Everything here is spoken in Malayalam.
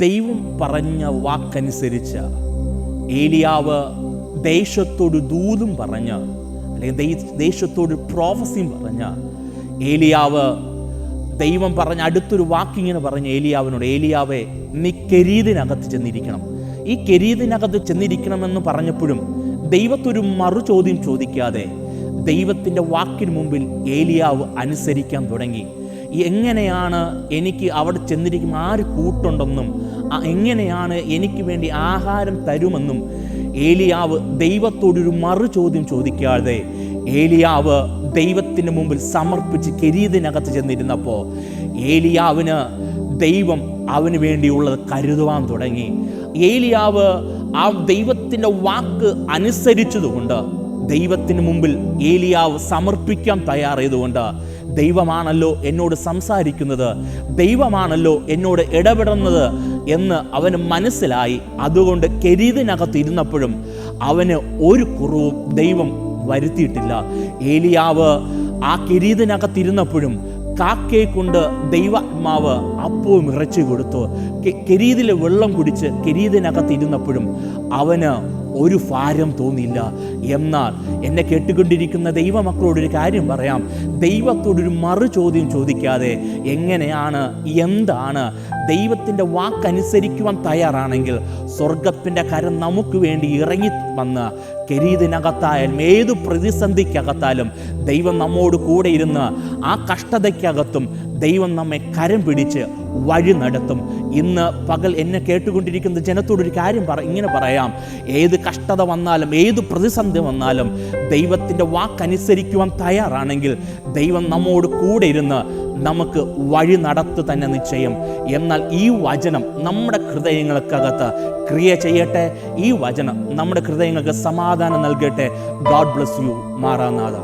ദൈവം പറഞ്ഞ വാക്കനുസരിച്ച് ഏലിയാവ് ദേശത്തോട് ദൂതും പറഞ്ഞ് അല്ലെങ്കിൽ ദേശത്തോട് പ്രോഫസിയും പറഞ്ഞ് ഏലിയാവ് ദൈവം പറഞ്ഞ അടുത്തൊരു വാക്കിങ്ങനെ പറഞ്ഞ ഏലിയാവിനോട് ഏലിയാവെ നീ കെരീതിനകത്ത് ചെന്നിരിക്കണം. ഈ കെരീതിനകത്ത് ചെന്നിരിക്കണമെന്ന് പറഞ്ഞപ്പോഴും ദൈവത്തൊരു മറു ചോദ്യം ചോദിക്കാതെ ദൈവത്തിന്റെ വാക്കിന് മുമ്പിൽ ഏലിയാവ് അനുസരിക്കാൻ തുടങ്ങി. എങ്ങനെയാണ് എനിക്ക് അവിടെ ചെന്നിരിക്കും? ആര് കൂട്ടുണ്ടെന്നും എങ്ങനെയാണ് എനിക്ക് വേണ്ടി ആഹാരം തരുമെന്നും ഏലിയാവ് ദൈവത്തോടൊരു മറു ചോദ്യം ചോദിക്കാതെ ഏലിയാവ് ദൈവത്തിന് മുമ്പിൽ സമർപ്പിച്ച് കിരീതിനകത്ത് ചെന്നിരുന്നപ്പോൾ ഏലിയാവിന് ദൈവം അവന് വേണ്ടിയുള്ളത് കരുതുവാൻ തുടങ്ങി. ഏലിയാവ് ആ ദൈവത്തിന്റെ വാക്ക് അനുസരിച്ചതുകൊണ്ട് ദൈവത്തിന് മുമ്പിൽ ഏലിയാവ് സമർപ്പിക്കാൻ തയ്യാറായതുകൊണ്ട് ദൈവമാണല്ലോ എന്നോട് സംസാരിക്കുന്നത് ദൈവമാണല്ലോ എന്നോട് ഇടപെടുന്നത് എന്ന് അവന് മനസ്സിലായി. അതുകൊണ്ട് കെരീതിനകത്തിരുന്നപ്പോഴും അവന് ഒരു കുറവും ദൈവം വരുത്തിയിട്ടില്ല. ഏലിയാവ് ആ കിരീതിനകത്തിരുന്നപ്പോഴും കാക്കയെ കൊണ്ട് ദൈവാത്മാവ് അപ്പവും ഇറച്ചി കൊടുത്തു കെരീതിലെ വെള്ളം കുടിച്ച് കെരീതിനകത്തിരുന്നപ്പോഴും അവന് ഒരു ഭാരം തോന്നിയില്ല. എന്നാൽ എന്നെ കേട്ടുകൊണ്ടിരിക്കുന്ന ദൈവമക്കളോടൊരു കാര്യം പറയാം. ദൈവത്തോടൊരു മറു ചോദ്യം ചോദിക്കാതെ എങ്ങനെയാണ് എന്താണ് ദൈവത്തിന്റെ വാക്കനുസരിക്കുവാൻ തയ്യാറാണെങ്കിൽ സ്വർഗത്തിന്റെ കരം നമുക്ക് വേണ്ടി ഇറങ്ങി വന്ന് കരീതിനകത്തായാലും ഏത് പ്രതിസന്ധിക്കകത്താലും ദൈവം നമ്മോട് കൂടെ ഇരുന്ന് ആ കഷ്ടതയ്ക്കകത്തും ദൈവം നമ്മെ കരം പിടിച്ച് വഴി നടത്തും. ഇന്ന് പകൽ എന്നെ കേട്ടുകൊണ്ടിരിക്കുന്ന ജനത്തോടൊരു കാര്യം പറ ഇങ്ങനെ പറയാം. ഏത് കഷ്ടത വന്നാലും ഏത് പ്രതിസന്ധി വന്നാലും ദൈവത്തിന്റെ വാക്കനുസരിക്കുവാൻ തയ്യാറാണെങ്കിൽ ദൈവം നമ്മോട് കൂടെ ഇരുന്ന് നമുക്ക് വഴി നടത്തു തന്നെ നിശ്ചയം. എന്നാൽ ഈ വചനം നമ്മുടെ ഹൃദയങ്ങൾക്കകത്ത് ക്രിയ ചെയ്യട്ടെ. ഈ വചനം നമ്മുടെ ഹൃദയങ്ങൾക്ക് സമാധാനം നൽകട്ടെ. God bless you Maranatha.